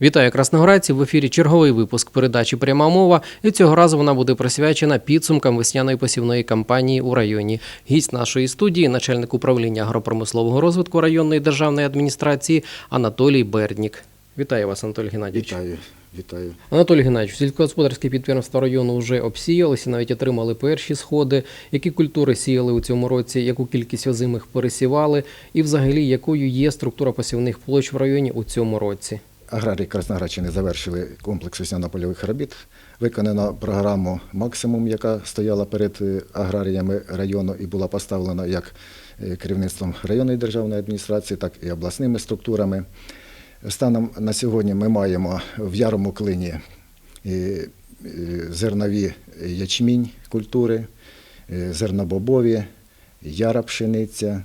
Вітаю красноградці. В ефірі черговий випуск передачі Пряма мова. І цього разу вона буде присвячена підсумкам весняної посівної кампанії у районі. Гість нашої студії, начальник управління агропромислового розвитку районної державної адміністрації Анатолій Берднік. Вітаю вас, Анатолій Геннадійович. Вітаю, вітаю. Анатолій Геннадійович, сільськогосподарські підприємства району вже обсіялися, навіть отримали перші сходи. Які культури сіяли у цьому році, яку кількість озимих пересівали, і взагалі якою є структура посівних площ в районі у цьому році? Аграрії Красноградщини завершили комплекс весняно-польових робіт. Виконано програму Максимум, яка стояла перед е, аграріями району і була поставлена як е, керівництвом районної державної адміністрації, так і обласними структурами. Станом на сьогодні ми маємо в ярому клині е, зернові ячмінь культури, зернобобові, яра пшениця.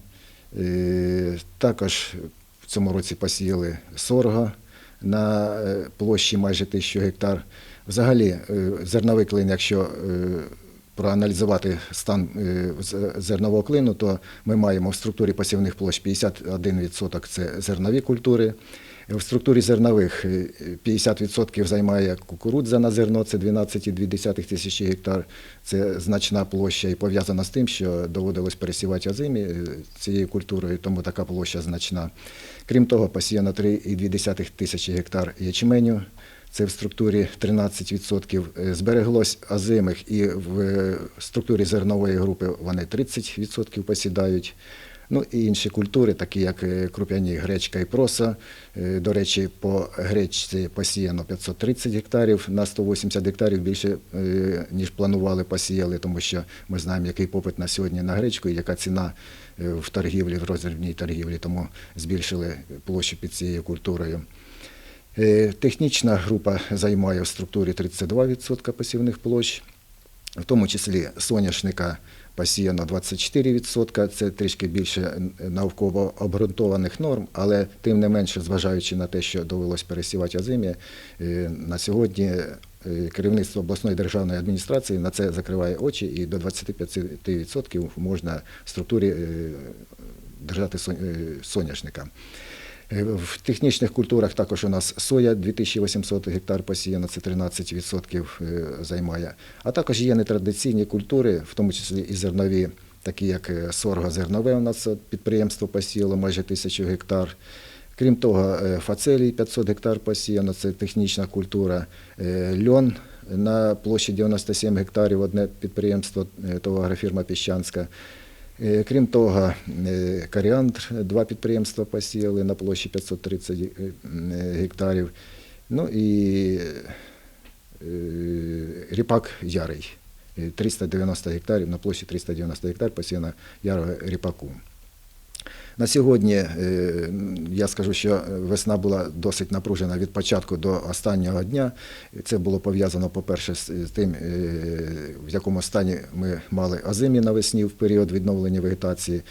Також в цьому році посіяли сорго на е, площі майже тисячу гектар. Взагалі, е, зерновий клин, якщо е, проаналізувати стан зернового клину, то ми маємо в структурі посівних площ 51% це зернові культури. В структурі зернових е, 50% займає кукурудза на зерно, це 12,2 тисячі гектар. Це значна площа і пов'язана з тим, що доводилось пересівати озимі е, цією культурою, тому така площа значна. Крім того, посіяно 3,2 тисячі гектар ячменю. Це в структурі 13%. Е, Збереглось озимих і в е, структурі зернової групи вони 30% посідають. Ну і інші культури, такі як е, круп'яні гречка і проса. Е, До речі, по гречці посіяно 530 гектарів, на 180 гектарів більше, е, ніж планували, посіяли, тому що ми знаємо, який попит на сьогодні на гречку і яка ціна в торгівлі, в роздрібній торгівлі, тому збільшили площу під цією культурою. Технічна група займає в структурі 32% посівних площ, в тому числі соняшника посіяно 24%, це трішки більше науково обґрунтованих норм, але тим не менше, зважаючи на те, що довелось пересівати озимі, е, на сьогодні е, керівництво обласної державної адміністрації на це закриває очі і до 25% можна в структурі е, держати сон- соняшника. Е, В технічних культурах також у нас соя 2800 гектар посіяно, це 13% е, займає. А також є нетрадиційні культури, в тому числі і зернові, такі як е, сорго зернове у нас підприємство посіяло майже 1000 гектар. Крім того, фацелій 500 гектар посіяно, це технічна культура. Льон на площі 97 гектарів одне підприємство, товарофірма Піщанська. Е, Крім того, е, коріандр два підприємства посіяли на площі 530 е, гектарів. Ну і ріпак ярий. Е, 390 гектарів на площі 390 гектар посіяно ярого ріпаку. На сьогодні е, я скажу, що весна була досить напружена від початку до останнього дня. Це було пов'язано, по-перше, з тим, е, в якому стані ми мали озимі навесні в період відновлення вегетації.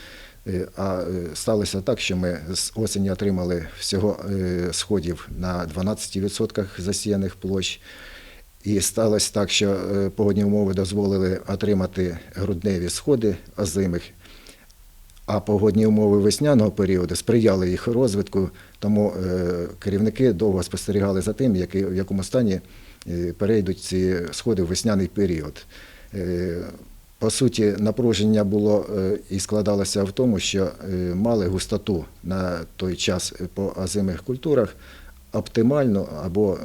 Е, А сталося так, що ми з осені отримали всього сходів на 12% засіяних площ. І сталося так, що погодні умови дозволили отримати грудневі сходи озимих, а погодні умови весняного періоду сприяли їх розвитку, тому е, керівники довго спостерігали за тим, в якому стані е, перейдуть ці сходи в весняний період. Е, По суті, напруження було і складалося в тому, що мали густоту на той час по озимих культурах оптимальну або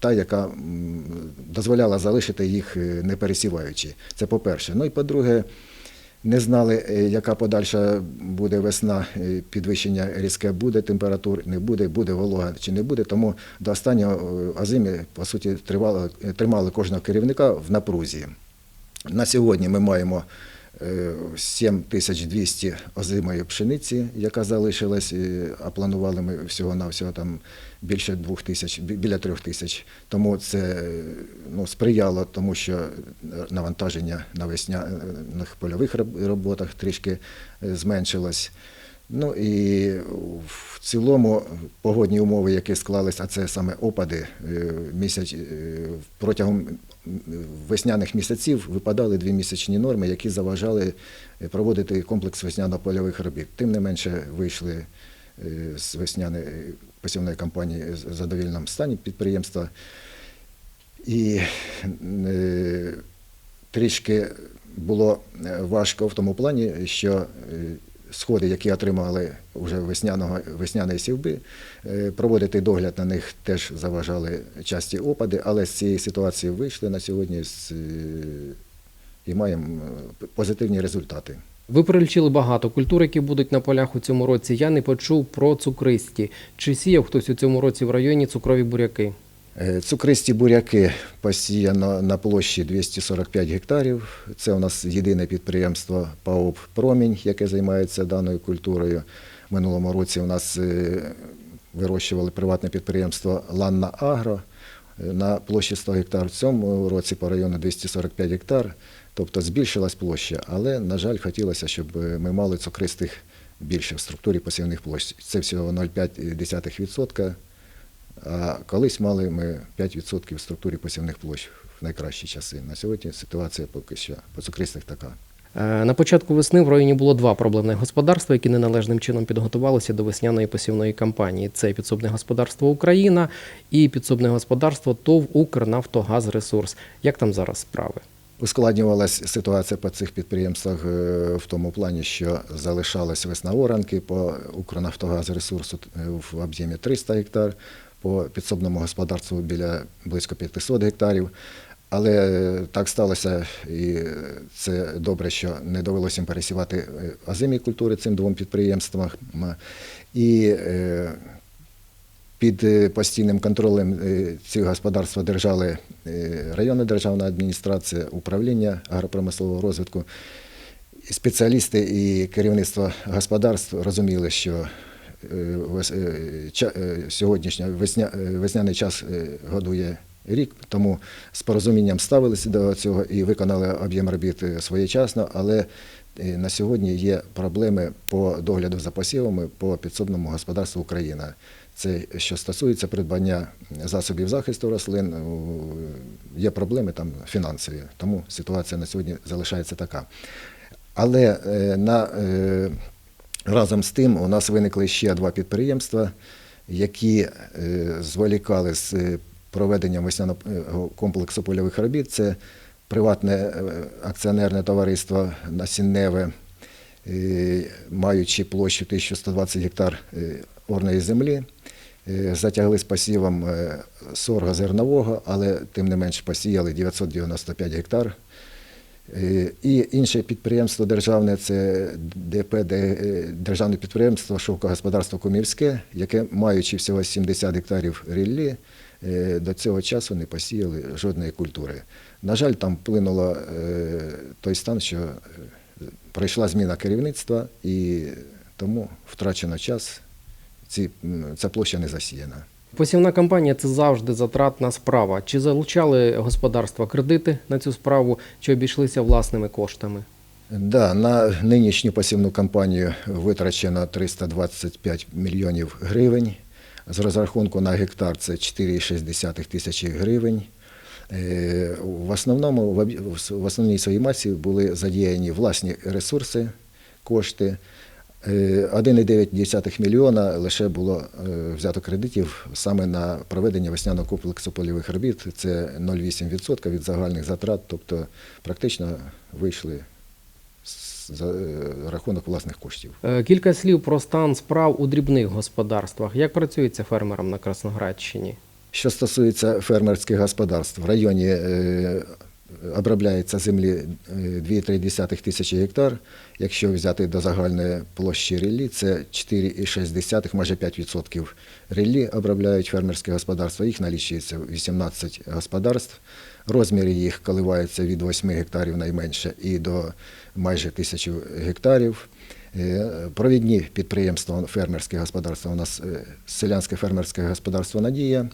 та, яка дозволяла залишити їх не пересіваючи. Це по-перше. Ну і по-друге, не знали, е, яка подальша буде весна, е, підвищення різке буде, температур не буде, буде волога чи не буде. Тому до останнього е, озимі, по суті, тривало, е, тримали кожного керівника в напрузі. На сьогодні ми маємо е, 7200 озимої пшениці, яка залишилась, е, а планували ми всього-навсього там більше двох тисяч, біля трьох тисяч. Тому це е, ну, сприяло тому, що навантаження на весняних польових роб- роботах трішки е, зменшилось. Ну і в цілому погодні умови, які склались, а це саме опади, е, місяць, е, протягом весняних місяців випадали дві місячні норми, які заважали е, проводити комплекс весняно-польових робіт. Тим не менше вийшли з весняної посівної кампанії в задовільному стані підприємства. І трішки було важко в тому плані, що сходи, які отримали вже весняного, весняної сівби, е, проводити догляд на них теж заважали часті опади, але з цієї ситуації вийшли на сьогодні е, і маємо е, позитивні результати. Ви перелічили багато культур, які будуть на полях у цьому році. Я не почув про цукристі. Чи сіяв хтось у цьому році в районі цукрові буряки? Е, Цукристі буряки посіяно на площі 245 гектарів. Це у нас єдине підприємство ПАОП Промінь, яке займається даною культурою. В минулому році у нас е, вирощували приватне підприємство Ланна Агро е, на площі 100 гектар. В цьому році по району 245 гектар. Тобто збільшилась площа, але, на жаль, хотілося, щоб ми мали цукристих більше в структурі посівних площ. Це всього 0,5%. А колись мали ми 5% в структурі посівних площ в найкращі часи. На сьогодні ситуація поки що по цукристих така. Е, На початку весни в районі було два проблемних господарства, які неналежним чином підготувалися до весняної посівної кампанії. Це підсобне господарство Україна і підсобне господарство ТОВ Укрнафтогазресурс. Як там зараз справи? Ускладнювалася ситуація по цих підприємствах е, в тому плані, що залишалась весна оранки по Укрнафтогазресурсу е, в об'ємі 300 гектар, по підсобному господарству біля близько 500 гектарів. Але е, так сталося, і це добре, що не довелося їм пересівати е, озимі культури цим двом підприємствам. І е, під е, постійним контролем е, цих господарства держали е, районна державна адміністрація, управління агропромислового розвитку. Спеціалісти і керівництво господарств розуміли, що е, е, е, сьогоднішня весня, е, весняний час е, годує рік, тому з порозумінням ставилися до цього і виконали об'єм робіт е, своєчасно, але е, на сьогодні є проблеми по догляду за посівами по підсобному господарству Україна. Це що стосується придбання засобів захисту рослин, є проблеми там фінансові, тому ситуація на сьогодні залишається така. Але е, на, е, разом з тим у нас виникли ще два підприємства, які е, зволікали з е, проведенням весняного комплексу польових робіт. Це приватне е, акціонерне товариство Насінневе, е, маючи площу 1120 гектар е, орної землі. Е, Затягли з посівом е, сорга зернового, але тим не менш посіяли 995 гектар. Е, І інше підприємство державне це ДП, е, державне підприємство Шовкогосподарство Комівське, яке, маючи всього 70 гектарів ріллі, е, до цього часу не посіяли жодної культури. На жаль, там вплинуло той стан, що пройшла зміна керівництва, і тому втрачено час. Ці, ця площа не засіяна. Посівна кампанія це завжди затратна справа. Чи залучали господарства кредити на цю справу, чи обійшлися власними коштами? Да, на нинішню посівну кампанію витрачено 325 мільйонів гривень. З розрахунку на гектар це 4,6 тисячі гривень. Е, В основному в основній своїй масі були задіяні власні ресурси, кошти. Е, 1,9 мільйона лише було е, взято кредитів саме на проведення весняного комплексу польових робіт. Це 0,8% від загальних затрат, тобто практично вийшли за е, рахунок власних коштів. Е, Кілька слів про стан справ у дрібних господарствах. Як працюється фермерам на Красноградщині? Що стосується фермерських господарств, в районі е, обробляється землі е, 2,3 тисячі гектар. Якщо взяти до загальної площі ріллі, це 4,6, майже 5% ріллі обробляють фермерські господарства. Їх налічується 18 господарств. Розміри їх коливаються від 8 гектарів найменше і до майже тисячі гектарів. Е, Провідні підприємства фермерське господарства у нас е, селянське фермерське господарство Надія, е,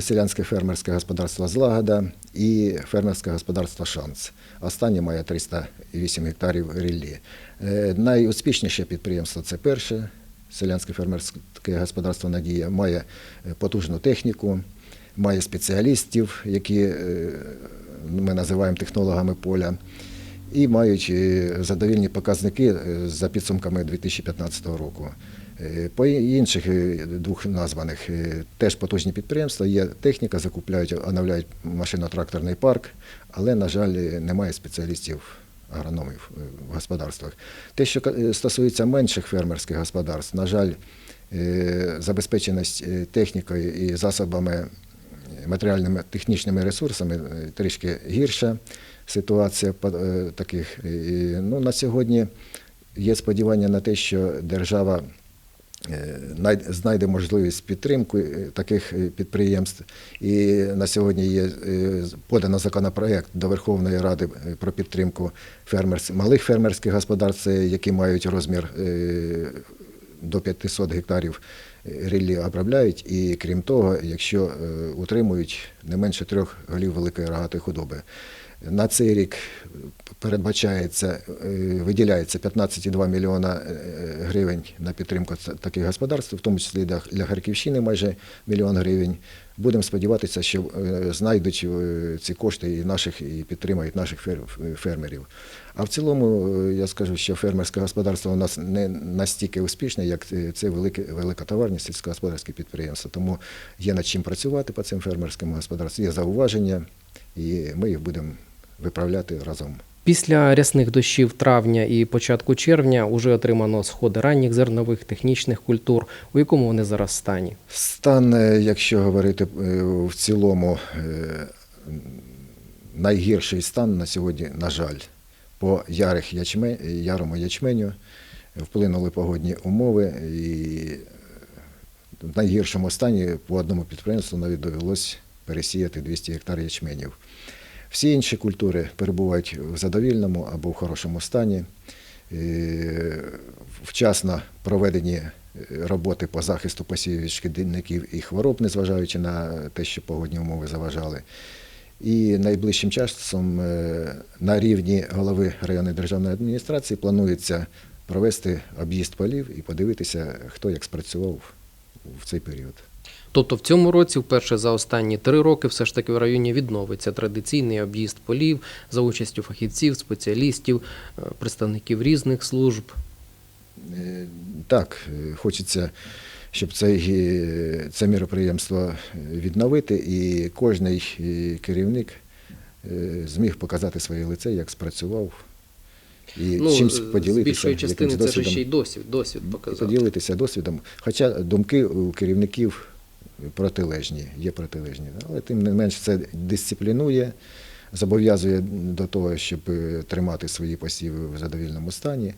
селянське фермерське господарство Злагода і фермерське господарство Шанс. Останнє має 308 гектарів ріллі. Е, Найуспішніше підприємство це перше. Селянське фермерське господарство Надія має е, потужну техніку, має спеціалістів, які е, ми називаємо технологами поля і мають е, задовільні показники е, за підсумками 2015 року. Е, По інших е, двох названих е, теж потужні підприємства, є техніка, закупляють, оновляють машино-тракторний парк, але, на жаль, немає спеціалістів агрономів в господарствах. Те, що стосується менших фермерських господарств, на жаль, забезпеченість технікою і засобами матеріальними технічними ресурсами трішки гірша ситуація таких. Ну, на сьогодні є сподівання на те, що держава знайде можливість підтримки е, таких е, підприємств. І на сьогодні є е, подано законопроект до Верховної Ради е, про підтримку фермерс... малих фермерських господарств, е, які мають розмір е, до 500 гектарів е, ріллі обробляють, і крім того, якщо е, утримують не менше трьох голів великої рогатої худоби. На цей рік передбачається, е, виділяється 15,2 мільйона е, гривень на підтримку таких господарств, в тому числі для- Харківщини майже мільйон гривень. Будемо сподіватися, що е, знайдуть ці кошти і наших і підтримають наших фер- фермерів. А в цілому я скажу, що фермерське господарство у нас не настільки успішне, як це- велике великотоварні сільськогосподарські підприємства. Тому є над чим працювати по цим фермерським господарствам, є зауваження, і ми їх будемо виправляти разом. Після рясних дощів травня і початку червня уже отримано сходи ранніх зернових технічних культур. У якому вони зараз стані? Стан, е, якщо говорити е, в цілому, е, найгірший стан на сьогодні, на жаль, по ярих ячме, ярому ячменю вплинули погодні умови і в найгіршому стані по одному підприємству навіть довелось пересіяти 200 гектар ячменів. Всі інші культури перебувають в задовільному або в хорошому стані. Вчасно проведені е, роботи по захисту посівів від шкідників і хвороб, незважаючи на те, що погодні умови заважали. І найближчим часом е, на рівні голови районної державної адміністрації планується провести об'їзд полів і подивитися, хто як спрацював в цей період. Тобто в цьому році, вперше за останні три роки, все ж таки в районі відновиться традиційний об'їзд полів за участю фахівців, спеціалістів, е, представників різних служб. Е, Так, е, хочеться, щоб це, це міроприємство відновити, і кожний керівник зміг показати своє лице, як спрацював, і чимсь Ну, з поділитися. більшої частини це ж ще й досвід, досвід І показав. поділитися досвідом. Хоча думки у керівників протилежні, є протилежні. Але тим не менш це дисциплінує, зобов'язує до того, щоб е, тримати свої посіви в задовільному стані.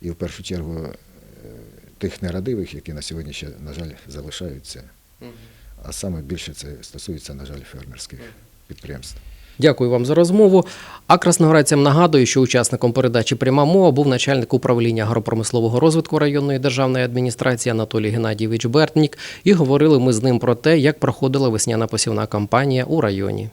І в першу чергу е, тих нерадивих, які на сьогодні ще, на жаль, залишаються. А саме більше це стосується, на жаль, фермерських підприємств. Дякую вам за розмову. А красноградцям нагадую, що учасником передачі пряма мова був начальник управління агропромислового розвитку районної державної адміністрації Анатолій Геннадійович Бертнік. І говорили ми з ним про те, як проходила весняна посівна кампанія у районі.